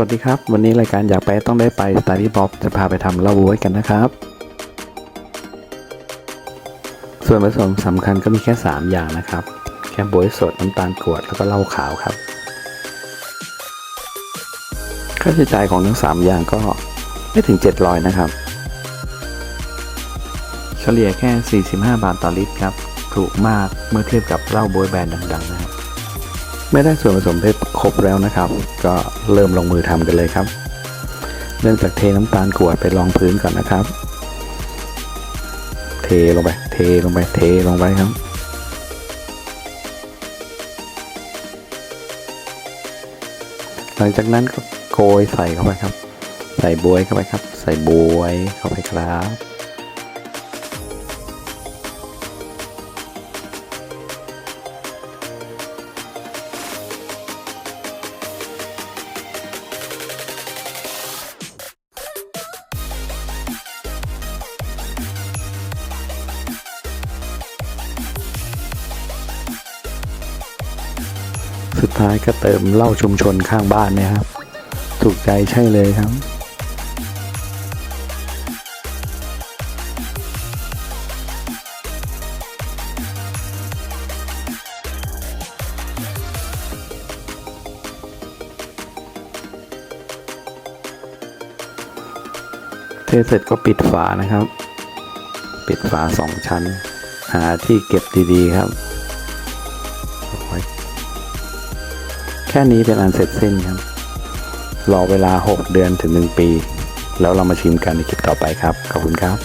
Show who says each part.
Speaker 1: วัสดีครับ วันนี้รายการอยากไปต้องได้ไปสไตล์พี่บ๊อบจะพาไปทำเหล้าบ๊วยกันนะครับ ส่วนผสมสำคัญก็มีแค่ 3 อย่างนะครับ แค่บ๊วยสดน้ำตาลกรวดแล้วก็เหล้าขาวครับ ค่าใช้จ่ายของทั้ง 3 อย่างก็ไม่ถึง 700 นะครับ เฉลี่ยแค่ 45 บาทต่อลิตรครับ ถูกมากเมื่อเทียบกับเหล้าบ๊วยแบรนด์ดังๆนะครับ เมื่อได้ส่วนผสมเพชรครบแล้วนะครับ ก็เริ่มลงมือทำกันเลยครับ เริ่มจากเทน้ำตาลกรวดไปรองพื้นก่อนนะครับ เทลงไป เทลงไป เทลงไปครับ หลังจากนั้นก็โกยใส่เข้าไปครับ ใส่บวยเข้าไปครับ ใส่บวยเข้าไปครับ สุดท้ายก็เติมเหล้าชุมชนข้างบ้านเนะครับ ถูกใจใช่เลยครับเทเสร็จก็ปิดฝานะครับ ปิดฝาสองชั้น หาที่เก็บดีๆครับ แค่นี้เป็นอันเสร็จสิ้นครับ รอเวลา 6 เดือนถึง 1 ปี แล้วเรามาชิมกันในคลิปต่อไปครับ ขอบคุณครับ